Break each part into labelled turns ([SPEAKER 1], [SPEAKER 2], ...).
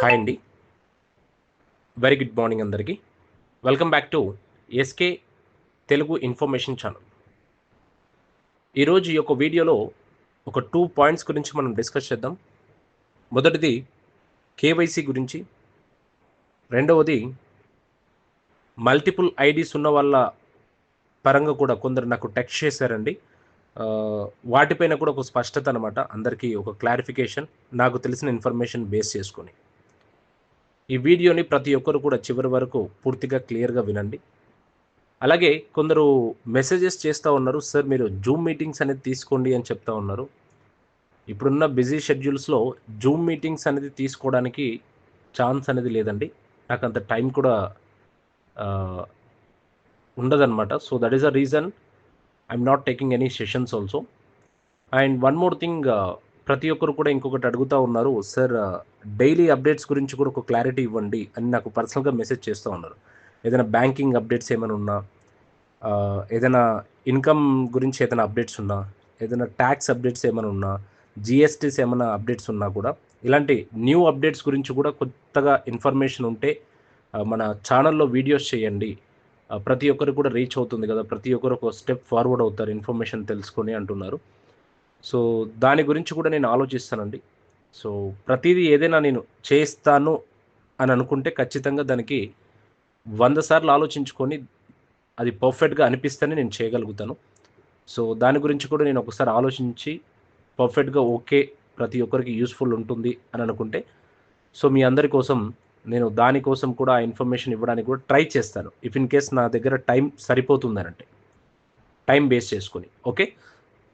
[SPEAKER 1] Hi అండి very good morning అందరికీ. Welcome back to SK Telugu information channel ఈరోజు ఈ యొక్క వీడియోలో ఒక టూ పాయింట్స్ గురించి మనం డిస్కస్ చేద్దాం. మొదటిది కేవైసీ గురించి. రెండవది మల్టిపుల్ ఐడీస్ ఉన్న వాళ్ళ పరంగా కూడా కొందరు నాకు టెక్స్ట్ చేశారండి. వాటిపైన కూడా ఒక స్పష్టత అనమాట అందరికీ ఒక క్లారిఫికేషన్ నాకు తెలిసిన ఇన్ఫర్మేషన్ బేస్ చేసుకొని. ఈ వీడియోని ప్రతి ఒక్కరు కూడా చివరి వరకు పూర్తిగా క్లియర్గా వినండి. అలాగే కొందరు మెసేజెస్ చేస్తూ ఉన్నారు సార్ మీరు జూమ్ మీటింగ్స్ అనేది తీసుకోండి అని చెప్తా ఉన్నారు. ఇప్పుడున్న బిజీ షెడ్యూల్స్లో జూమ్ మీటింగ్స్ అనేది తీసుకోవడానికి ఛాన్స్ అనేది లేదండి. నాకు అంత టైం కూడా ఉండదన్నమాట. So that is a reason I'm not taking any sessions also and one more thing ప్రతి ఒక్కరు కూడా ఇంకొకటి అడుగుతూ ఉన్నారు. సార్ డైలీ అప్డేట్స్ గురించి కూడా ఒక క్లారిటీ ఇవ్వండి అని నాకు పర్సనల్గా మెసేజ్ చేస్తూ ఉన్నారు. ఏదైనా బ్యాంకింగ్ అప్డేట్స్ ఏమైనా ఉన్నా ఏదైనా ఇన్కమ్ గురించి ఏదైనా అప్డేట్స్ ఉన్నా ఏదైనా ట్యాక్స్ అప్డేట్స్ ఏమైనా ఉన్నా జిఎస్టీస్ ఏమైనా అప్డేట్స్ ఉన్నా కూడా ఇలాంటి న్యూ అప్డేట్స్ గురించి కూడా కొత్తగా ఇన్ఫర్మేషన్ ఉంటే మన ఛానల్లో వీడియోస్ చేయండి. ప్రతి ఒక్కరు కూడా రీచ్ అవుతుంది కదా ప్రతి ఒక్కరు ఒక స్టెప్ ఫార్వర్డ్ అవుతారు ఇన్ఫర్మేషన్ తెలుసుకొని అంటున్నారు. సో దాని గురించి కూడా నేను ఆలోచిస్తానండి. సో ప్రతిదీ ఏదైనా నేను చేస్తాను అని అనుకుంటే ఖచ్చితంగా దానికి వంద సార్లు ఆలోచించుకొని అది పర్ఫెక్ట్గా అనిపిస్తేనే నేను చేయగలుగుతాను. సో దాని గురించి కూడా నేను ఒకసారి ఆలోచించి పర్ఫెక్ట్గా ఓకే ప్రతి ఒక్కరికి యూస్ఫుల్ ఉంటుంది అని అనుకుంటే సో మీ అందరి కోసం నేను దానికోసం కూడా ఆ ఇన్ఫర్మేషన్ ఇవ్వడానికి కూడా ట్రై చేస్తాను. ఇఫ్ ఇన్ కేస్ నా దగ్గర టైం సరిపోతుందనంటే టైం బేస్ చేసుకొని ఓకే?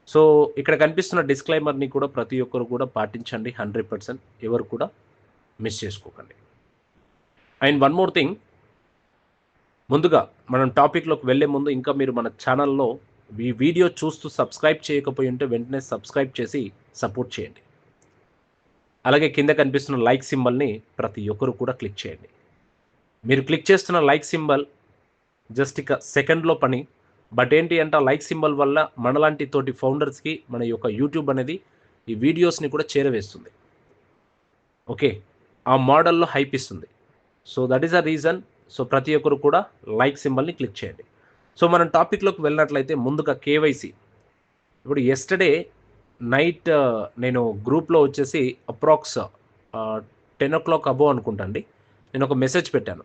[SPEAKER 1] సో ఇక్కడ కనిపిస్తున్న డిస్క్లైమర్ని కూడా ప్రతి ఒక్కరు కూడా పాటించండి హండ్రెడ్ పర్సెంట్ ఎవరు కూడా మిస్ చేసుకోకండి. అండ్ వన్ మోర్ థింగ్ ముందుగా మనం టాపిక్లోకి వెళ్ళే ముందు ఇంకా మీరు మన ఛానల్లో ఈ వీడియో చూస్తూ సబ్స్క్రైబ్ చేయకపోయి ఉంటే వెంటనే సబ్స్క్రైబ్ చేసి సపోర్ట్ చేయండి. అలాగే కింద కనిపిస్తున్న లైక్ సింబల్ని ప్రతి ఒక్కరు కూడా క్లిక్ చేయండి. మీరు క్లిక్ చేస్తున్న లైక్ సింబల్ జస్ట్ ఇక సెకండ్లో పని బట్ ఏంటి అంటే లైక్ సింబల్ వల్ల మనలాంటి తోటి ఫౌండర్స్కి మన యొక్క యూట్యూబ్ అనేది ఈ వీడియోస్ని కూడా చేరవేస్తుంది. ఓకే ఆ మోడల్లో హైప్ ఇస్తుంది. So that is a reason so ప్రతి ఒక్కరు కూడా లైక్ సింబల్ని క్లిక్ చేయండి. సో మనం టాపిక్లోకి వెళ్ళినట్లయితే ముందుగా కేవైసీ ఇప్పుడు ఎస్టర్డే నైట్ uh, నేను గ్రూప్లో వచ్చేసి అప్రాక్స్ టెన్ ఓ క్లాక్ అబో అనుకుంటండి నేను ఒక మెసేజ్ పెట్టాను.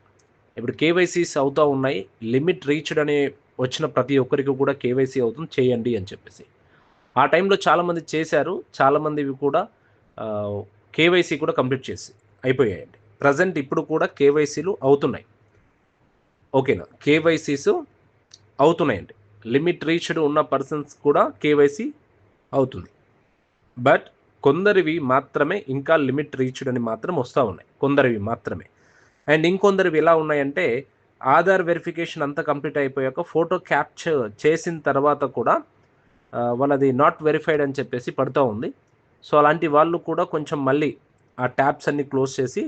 [SPEAKER 1] ఇప్పుడు కేవైసీస్ అవుతూ ఉన్నాయి. లిమిట్ రీచ్డ్ అనే వచ్చిన ప్రతి ఒక్కరికి కూడా కేవైసీ అవుతుంది చేయండి అని చెప్పేసి. ఆ టైంలో చాలామంది చేశారు చాలామందివి కూడా కేవైసీ కూడా కంప్లీట్ చేసి అయిపోయాయండి. ప్రజెంట్ ఇప్పుడు కూడా కేవైసీలు అవుతున్నాయి. ఓకేనా? కేవైసీస్ అవుతున్నాయండి. లిమిట్ రీచ్డ్ ఉన్న పర్సన్స్ కూడా కేవైసీ అవుతుంది. బట్ కొందరివి మాత్రమే ఇంకా లిమిట్ రీచ్డ్ అని మాత్రం వస్తూ ఉన్నాయి. కొందరివి మాత్రమే. అండ్ ఇంకొందరివి ఎలా ఉన్నాయంటే ఆధార్ వెరిఫికేషన్ అంతా కంప్లీట్ అయిపోయాక ఫోటో క్యాప్చర్ చేసిన తర్వాత కూడా వాళ్ళది నాట్ వెరిఫైడ్ అని చెప్పేసి పడుతూ ఉంది. సో అలాంటి వాళ్ళు కూడా కొంచెం మళ్ళీ ఆ ట్యాబ్స్ అన్ని క్లోజ్ చేసి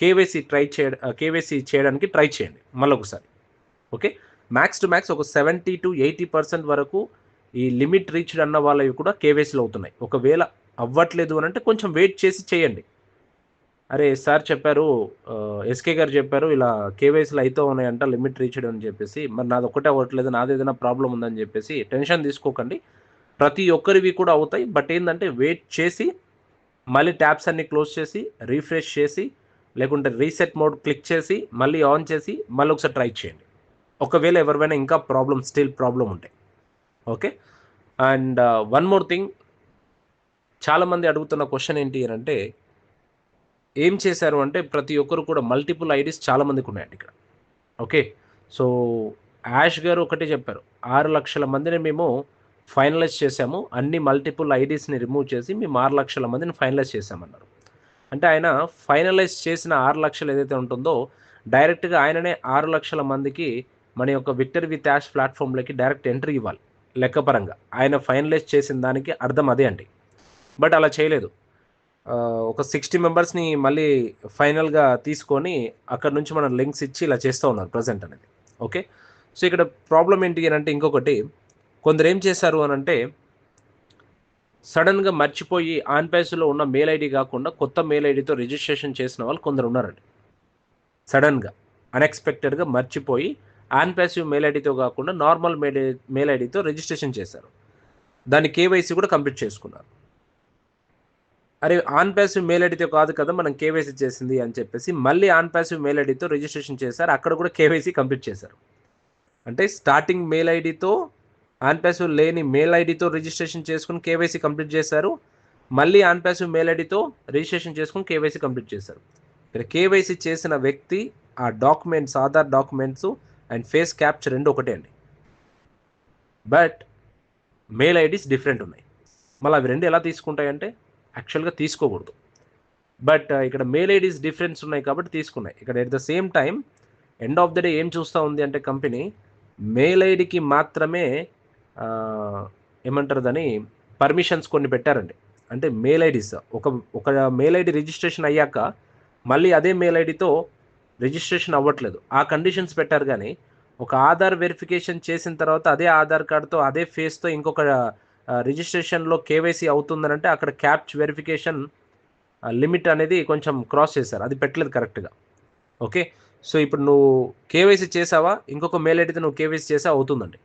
[SPEAKER 1] కేవైసీ ట్రై చేయ కేవైసీ చేయడానికి ట్రై చేయండి. మళ్ళీ ఒకసారి ఓకే? మ్యాక్స్ టు మ్యాక్స్ ఒక సెవెంటీ టు ఎయిటీ పర్సెంట్ వరకు ఈ లిమిట్ రీచ్డ్ అన్న వాళ్ళవి కూడా కేవైసీలు అవుతున్నాయి. ఒకవేళ అవ్వట్లేదు అని అంటే కొంచెం వెయిట్ చేసి చేయండి. అరే సార్ చెప్పారు ఎస్కే గారు చెప్పారు ఇలా కేవైసీలు అయితే ఉన్నాయంట లిమిట్ రీచ్ అని చెప్పేసి. మరి నాది ఒకటే అవ్వట్లేదు నాది ఏదైనా ప్రాబ్లం ఉందని చెప్పేసి. టెన్షన్ తీసుకోకండి. ప్రతి ఒక్కరివి కూడా అవుతాయి. బట్ ఏంటంటే వెయిట్ చేసి మళ్ళీ ట్యాబ్స్ అన్ని క్లోజ్ చేసి రీఫ్రెష్ చేసి లేకుంటే రీసెట్ మోడ్ క్లిక్ చేసి మళ్ళీ ఆన్ చేసి మళ్ళీ ఒకసారి ట్రై చేయండి. ఒకవేళ ఎవరివైనా ఇంకా ప్రాబ్లమ్ స్టిల్ ప్రాబ్లం ఉంటాయి okay? And one more thing. చాలామంది అడుగుతున్న క్వశ్చన్ ఏంటి అంటే ఏం చేశారు అంటే ప్రతి ఒక్కరు కూడా మల్టిపుల్ ఐడీస్ చాలామందికి ఉన్నాయండి ఇక్కడ. ఓకే? సో యాష్ గారు ఒకటే చెప్పారు. ఆరు లక్షల మందిని మేము ఫైనలైజ్ చేశాము. అన్ని మల్టిపుల్ ఐడీస్ని రిమూవ్ చేసి మేము ఆరు లక్షల మందిని ఫైనలైజ్ చేశామన్నారు. అంటే ఆయన ఫైనలైజ్ చేసిన ఆరు లక్షలు ఏదైతే ఉంటుందో డైరెక్ట్గా ఆయననే ఆరు లక్షల మందికి మన యొక్క విక్టర్ విత్ యాష్ ప్లాట్ఫామ్లోకి డైరెక్ట్ ఎంట్రీ ఇవ్వాలి లెక్కపరంగా. ఆయన ఫైనలైజ్ చేసిన దానికి అర్థం అదే అండి. బట్ అలా చేయలేదు. ఒక సిక్స్టీ మెంబర్స్ని మళ్ళీ ఫైనల్గా తీసుకొని అక్కడ నుంచి మనం లింక్స్ ఇచ్చి ఇలా చేస్తూ ఉన్నారు ప్రజెంట్ అనేది. ఓకే? సో ఇక్కడ ప్రాబ్లం ఏంటి అని అంటే ఇంకొకటి కొందరు ఏం చేశారు అని అంటే సడన్గా మర్చిపోయి ఆన్ పేస్లో ఉన్న మెయిల్ ఐడి కాకుండా కొత్త మెయిల్ ఐడితో రిజిస్ట్రేషన్ చేసిన వాళ్ళు కొందరు ఉన్నారండి. సడన్గా అన్ఎక్స్పెక్టెడ్గా మర్చిపోయి ఆన్ ప్యాసివ్ మెయిల్ ఐడితో కాకుండా నార్మల్ మెయిల్ మెయిల్ ఐడితో రిజిస్ట్రేషన్ చేశారు. దాని కేవైసీ కూడా కంప్లీట్ చేసుకున్నారు. అరే ఆన్ ప్యాసివ్ మెయిల్ ఐడితో కాదు కదా మనం కేవైసీ చేసింది అని చెప్పేసి మళ్ళీ ఆన్ ప్యాసివ్ మెయిల్ ఐడితో రిజిస్ట్రేషన్ చేశారు. అక్కడ కూడా కేవైసీ కంప్లీట్ చేశారు. అంటే స్టార్టింగ్ మెయిల్ ఐడితో ఆన్ ప్యాసివ్ లేని మెయిల్ ఐడితో రిజిస్ట్రేషన్ చేసుకుని కేవైసీ కంప్లీట్ చేశారు. మళ్ళీ ఆన్ ప్యాసివ్ మెయిల్ ఐడితో రిజిస్ట్రేషన్ చేసుకుని కేవైసీ కంప్లీట్ చేశారు. ఇక్కడ కేవైసీ చేసిన వ్యక్తి ఆ documents Aadhaar documents and face capture రెండు ఒకటే అండి. బట్ మెయిల్ ఐడీస్ డిఫరెంట్ ఉన్నాయి. మళ్ళీ అవి రెండు ఎలా తీసుకుంటాయంటే యాక్చువల్గా తీసుకోకూడదు. బట్ uh, ఇక్కడ మెయిల్ ఐడీస్ డిఫరెన్స్ ఉన్నాయి కాబట్టి తీసుకున్నాయి. ఇక్కడ at the same time end of the day ఏం చూస్తూ ఉంది అంటే కంపెనీ మెయిల్ ఐడికి మాత్రమే ఏమంటారు దాన్ని పర్మిషన్స్ కొన్ని పెట్టారండి. అంటే మెయిల్ ఐడీస్ ఒక ఒక మెయిల్ ఐడి రిజిస్ట్రేషన్ అయ్యాక మళ్ళీ అదే మెయిల్ ఐడితో రిజిస్ట్రేషన్ అవ్వట్లేదు. ఆ కండిషన్స్ పెట్టారు కానీ ఒక ఆధార్ వెరిఫికేషన్ చేసిన తర్వాత అదే ఆధార్ కార్డ్తో అదే ఫేస్తో ఇంకొక రిజిస్ట్రేషన్లో కేవైసీ అవుతుందనంటే అక్కడ క్యాప్చ్ వెరిఫికేషన్ లిమిట్ అనేది కొంచెం క్రాస్ చేశారు. అది పెట్టలేదు కరెక్ట్గా. ఓకే? సో ఇప్పుడు నువ్వు కేవైసీ చేసావా ఇంకొక మెయిల్ అయితే నువ్వు కేవైసీ చేసా అవుతుందండి.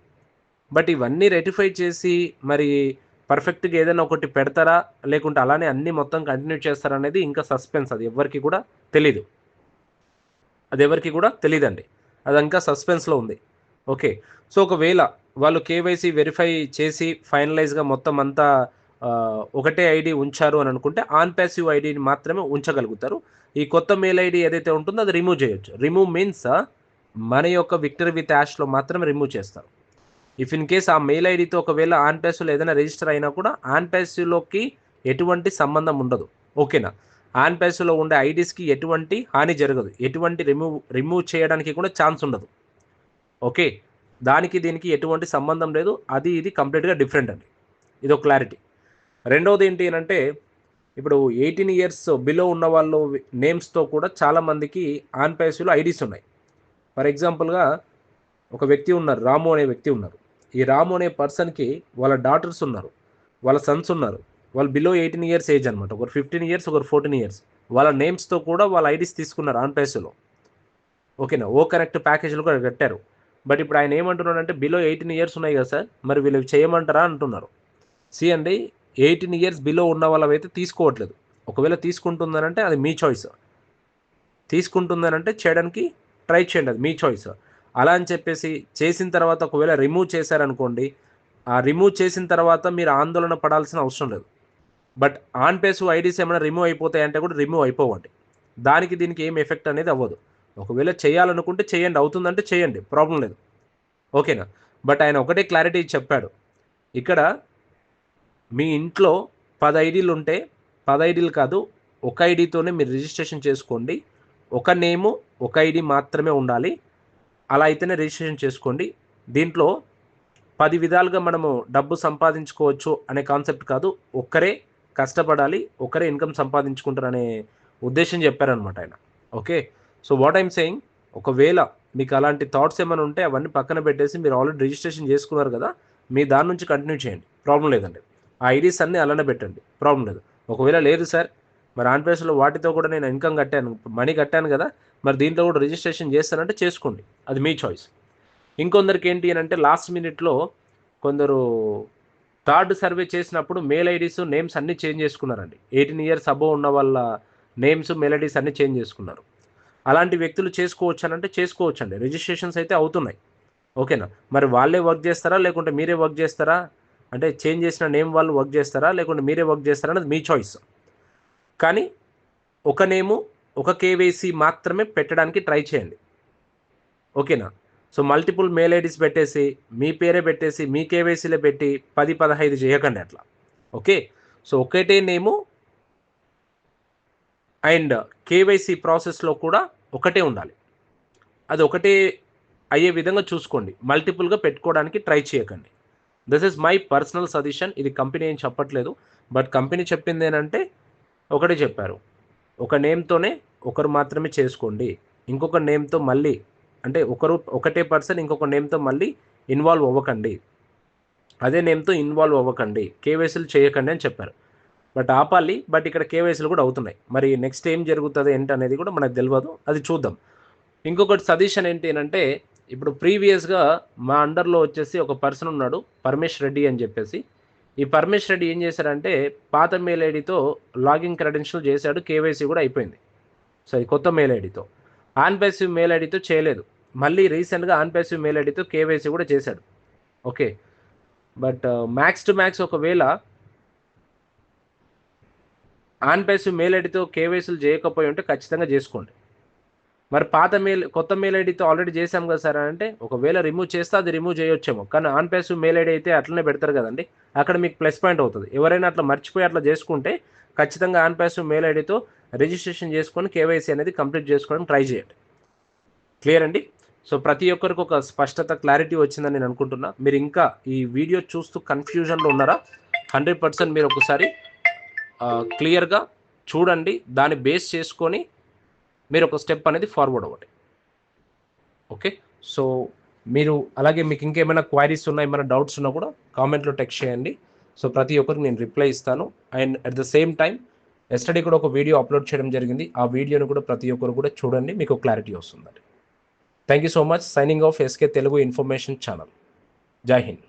[SPEAKER 1] బట్ ఇవన్నీ రెటిఫై చేసి మరి పర్ఫెక్ట్గా ఏదైనా ఒకటి పెడతారా? లేకుంటే అలానే అన్ని మొత్తం కంటిన్యూ చేస్తారా అనేది ఇంకా సస్పెన్స్. అది ఎవరికి కూడా తెలీదు. అది ఎవరికి కూడా తెలియదండి అది ఇంకా సస్పెన్స్లో ఉంది. ఓకే? సో ఒకవేళ వాళ్ళు కేవైసీ వెరిఫై చేసి ఫైనలైజ్గా మొత్తం అంతా ఒకటే ఐడి ఉంచారు అని అనుకుంటే ఆన్ ప్యాసివ్ ఐడిని మాత్రమే ఉంచగలుగుతారు. ఈ కొత్త మెయిల్ ఐడి ఏదైతే ఉంటుందో అది రిమూవ్ చేయొచ్చు. రిమూవ్ మీన్స్ మన యొక్క విక్టరీ విత్ యాష్లో మాత్రమే రిమూవ్ చేస్తారు. ఇఫ్ ఇన్ కేస్ ఆ మెయిల్ ఐడితో ఒకవేళ ఆన్ ప్యాసివ్లో ఏదైనా రిజిస్టర్ అయినా కూడా ఆన్ ప్యాసివ్లోకి ఎటువంటి సంబంధం ఉండదు. ఓకేనా? ఆన్ ప్యాసివ్లో ఉండే ఐడీస్కి ఎటువంటి హాని జరగదు. ఎటువంటి రిమూవ్ రిమూవ్ చేయడానికి కూడా ఛాన్స్ ఉండదు. ఓకే? దానికి దీనికి ఎటువంటి సంబంధం లేదు. అది ఇది కంప్లీట్గా డిఫరెంట్ అండి. ఇది ఒక క్లారిటీ రెండవది ఏంటి అని అంటే ఇప్పుడు ఎయిటీన్ ఇయర్స్ బిలో ఉన్న వాళ్ళు నేమ్స్తో కూడా చాలామందికి ఆన్ ప్యాసివ్లో ఐడీస్ ఉన్నాయి. ఫర్ ఎగ్జాంపుల్గా ఒక వ్యక్తి ఉన్నారు రాము అనే వ్యక్తి ఉన్నారు. ఈ రాము అనే పర్సన్కి వాళ్ళ డాటర్స్ ఉన్నారు వాళ్ళ సన్స్ ఉన్నారు. వాళ్ళు బిలో ఎయిటీన్ ఇయర్స్ ఏజ్ అనమాట ఒకరు ఫిఫ్టీన్ ఇయర్స్ ఒకరు ఫోర్టీన్ ఇయర్స్ వాళ్ళ నేమ్స్తో కూడా వాళ్ళ ఐడీస్ తీసుకున్నారు ఆన్ ఓకేనా? ఓ కనెక్ట్ ప్యాకేజీలు కూడా కట్టారు. బట్ ఇప్పుడు ఆయన ఏమంటున్నాడంటే బిలో ఎయిటీన్ ఇయర్స్ ఉన్నాయి కదా సార్ మరి వీళ్ళు చేయమంటారా? అంటున్నారు. సి అండి ఎయిటీన్ ఇయర్స్ బిలో ఉన్న వాళ్ళవైతే తీసుకోవట్లేదు. ఒకవేళ తీసుకుంటుందనంటే అది మీ చాయిస్. తీసుకుంటుందనంటే చేయడానికి ట్రై చేయండి అది మీ చాయిస్. అలా అని చెప్పేసి చేసిన తర్వాత ఒకవేళ రిమూవ్ చేశారనుకోండి ఆ రిమూవ్ చేసిన తర్వాత మీరు ఆందోళన పడాల్సిన అవసరం లేదు. బట్ ఆన్ పేస్ ఐడీస్ ఏమైనా రిమూవ్ అయిపోతాయంటే కూడా రిమూవ్ అయిపోవండి. దానికి దీనికి ఏం ఎఫెక్ట్ అనేది అవ్వదు. ఒకవేళ చేయాలనుకుంటే చేయండి అవుతుందంటే చేయండి ప్రాబ్లం లేదు. ఓకేనా? బట్ ఆయన ఒకటే క్లారిటీ చెప్పాడు. ఇక్కడ మీ ఇంట్లో పది ఐడీలు ఉంటే పది ఐడీలు కాదు ఒక ఐడితోనే మీరు రిజిస్ట్రేషన్ చేసుకోండి. ఒక నేము ఒక ఐడి మాత్రమే ఉండాలి. అలా అయితేనే రిజిస్ట్రేషన్ చేసుకోండి. దీంట్లో పది విధాలుగా మనము డబ్బు సంపాదించుకోవచ్చు అనే కాన్సెప్ట్ కాదు. ఒక్కరే కష్టపడాలి ఒకరే ఇన్కమ్ సంపాదించుకుంటారు అనే ఉద్దేశం చెప్పారనమాట ఆయన. Okay? So what I'm saying ఒకవేళ మీకు అలాంటి థాట్స్ ఏమైనా ఉంటే అవన్నీ పక్కన పెట్టేసి మీరు ఆల్రెడీ రిజిస్ట్రేషన్ చేసుకున్నారు కదా మీ దాని నుంచి కంటిన్యూ చేయండి. ప్రాబ్లం లేదండి. ఆ ఐడీస్ అన్నీ అలానే పెట్టండి. ప్రాబ్లం లేదు. ఒకవేళ లేదు సార్ మరి ఆంధ్రప్రదేశ్లో వాటితో కూడా నేను ఇన్కమ్ కట్టాను మనీ కట్టాను కదా మరి దీంట్లో కూడా రిజిస్ట్రేషన్ చేస్తానంటే చేసుకోండి. అది మీ చాయిస్ ఇంకొందరికి ఏంటి అని అంటే లాస్ట్ మినిట్లో కొందరు థర్డ్ సర్వే చేసినప్పుడు మెయిల్ ఐడీస్ నేమ్స్ అన్నీ చేంజ్ చేసుకున్నారండి. ఎయిటీన్ ఇయర్స్ అబోవ్ ఉన్న వాళ్ళ నేమ్స్ మెయిల్ ఐడీస్ అన్నీ చేంజ్ చేసుకున్నారు. అలాంటి వ్యక్తులు చేసుకోవచ్చు అంటే చేసుకోవచ్చండి. రిజిస్ట్రేషన్స్ అయితే అవుతున్నాయి. ఓకేనా? మరి వాళ్ళే వర్క్ చేస్తారా? లేకుంటే మీరే వర్క్ చేస్తారా? అంటే చేంజ్ చేసిన నేమ్ వాళ్ళు వర్క్ చేస్తారా? లేకుంటే మీరే వర్క్ చేస్తారా అనేది మీ చాయిస్ కానీ ఒక నేము ఒక కేవైసీ మాత్రమే పెట్టడానికి ట్రై చేయండి. ఓకేనా? సో మల్టిపుల్ మెయిల్ ఐడీస్ పెట్టేసి మీ పేరే పెట్టేసి మీ కేవైసీలో పెట్టి పది పదహైదు చేయకండి అట్లా. ఓకే? సో ఒకటే నేము అండ్ కేవైసీ ప్రాసెస్లో కూడా ఒకటే ఉండాలి. అది ఒకటే అయ్యే విధంగా చూసుకోండి. మల్టిపుల్గా పెట్టుకోవడానికి ట్రై చేయకండి. This is my personal suggestion. ఇది కంపెనీ ఏం చెప్పట్లేదు. బట్ కంపెనీ చెప్పింది ఏంటంటే ఒకటే చెప్పారు. ఒక నేమ్తోనే ఒకరు మాత్రమే చేసుకోండి. ఇంకొక నేమ్తో మళ్ళీ అంటే ఒకరు ఒకటే పర్సన్ ఇంకొక నేమ్తో మళ్ళీ ఇన్వాల్వ్ అవ్వకండి. అదే నేమ్తో ఇన్వాల్వ్ అవ్వకండి. కేవైసీలు చేయకండి అని చెప్పారు. బట్ ఆపాలి. బట్ ఇక్కడ కేవైసీలు కూడా అవుతున్నాయి. మరి నెక్స్ట్ ఏం జరుగుతుంది ఏంటి అనేది కూడా మనకు తెలియదు అది చూద్దాం. ఇంకొకటి సజెషన్ ఏంటి అంటే ఇప్పుడు ప్రీవియస్గా మా అండర్లో వచ్చేసి ఒక పర్సన్ ఉన్నాడు పరమేష్ రెడ్డి అని చెప్పేసి. ఈ పరమేష్ రెడ్డి ఏం చేశారంటే పాత మెయిల్ ఐడితో లాగిన్ క్రెడెన్షియల్ చేశాడు కేవైసీ కూడా అయిపోయింది. సారీ కొత్త మెయిల్ ఐడితో. ఆన్ ప్యాసివ్ మెయిల్ ఐడితో చేయలేదు. మళ్ళీ రీసెంట్గా ఆన్ ప్యాసివ్ మెయిల్ ఐడితో కేవైసీ కూడా చేశాడు. Okay. But max to max ఒకవేళ ఆన్ ప్యాసివ్ మెయిల్ ఐడితో కేవైసీలు చేయకపోయి ఉంటే ఖచ్చితంగా చేసుకోండి. మరి పాత మెయిల్ కొత్త మెయిల్ ఐడితో ఆల్రెడీ చేశాం కదా సార్ అంటే ఒకవేళ రిమూవ్ చేస్తే అది రిమూవ్ చేయొచ్చేమో. కానీ ఆన్ ప్యాసివ్ మెయిల్ ఐడి అయితే అట్లనే పెడతారు కదండి. అక్కడ మీకు ప్లస్ పాయింట్ అవుతుంది. ఎవరైనా అట్లా మర్చిపోయి అట్లా చేసుకుంటే ఖచ్చితంగా ఆన్ ప్యాసివ్ మెయిల్ ఐడితో రిజిస్ట్రేషన్ చేసుకొని కేవైసీ అనేది కంప్లీట్ చేసుకోవడం ట్రై చేయండి. క్లియర్ అండి? సో ప్రతి ఒక్కరికి ఒక స్పష్టత క్లారిటీ వచ్చిందని నేను అనుకుంటున్నా. మీరు ఇంకా ఈ వీడియో చూస్తూ కన్ఫ్యూజన్లో ఉన్నారా? హండ్రెడ్ పర్సెంట్ మీరు ఒకసారి క్లియర్గా చూడండి దాన్ని బేస్ చేసుకొని మీరు ఒక స్టెప్ అనేది ఫార్వర్డ్ అవ్వండి. ఓకే? సో మీరు అలాగే మీకు ఇంకేమైనా క్వైరీస్ ఉన్నా ఏమైనా డౌట్స్ ఉన్నా కూడా కామెంట్లో టెక్స్ట్ చేయండి. సో ప్రతి ఒక్కరికి నేను రిప్లై ఇస్తాను. And at the same time study కూడా ఒక వీడియో అప్లోడ్ చేయడం జరిగింది. ఆ వీడియోను కూడా ప్రతి ఒక్కరు కూడా చూడండి మీకు క్లారిటీ వస్తుందండి. Thank you so much. Signing off SK Telugu information channel. Jai Hind.